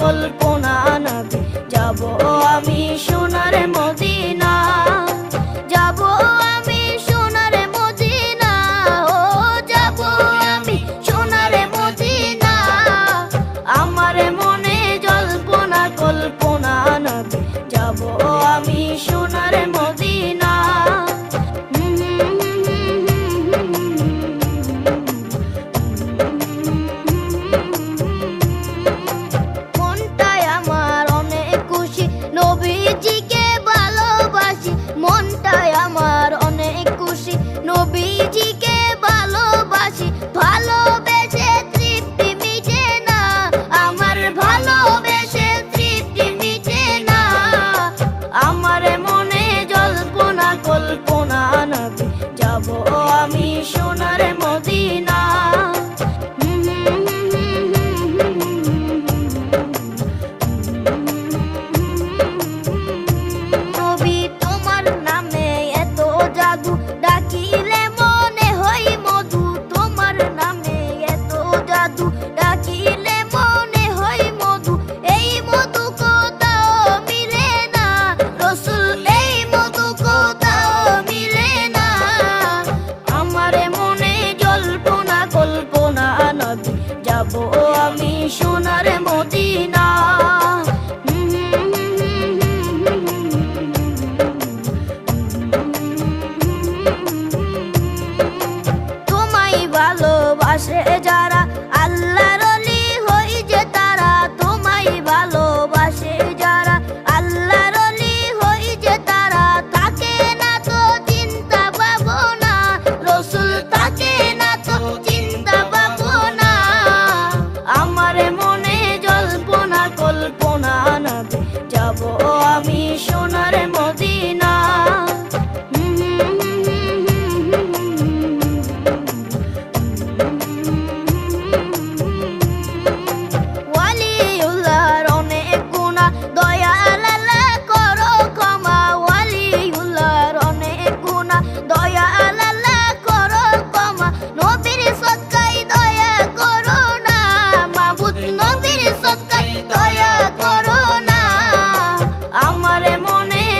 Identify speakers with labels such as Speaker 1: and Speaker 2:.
Speaker 1: কল্পনা নবী। যাব আমি সোনার তাই আমার অনেক খুশি। নবীজিকে ভালোবাসি তৃপ্তি মিটে না। আমার মনে জল্পনা কল্পনা আমি নবী যাব আমি সোনার মদিনা। তোমায় ভালোবাসে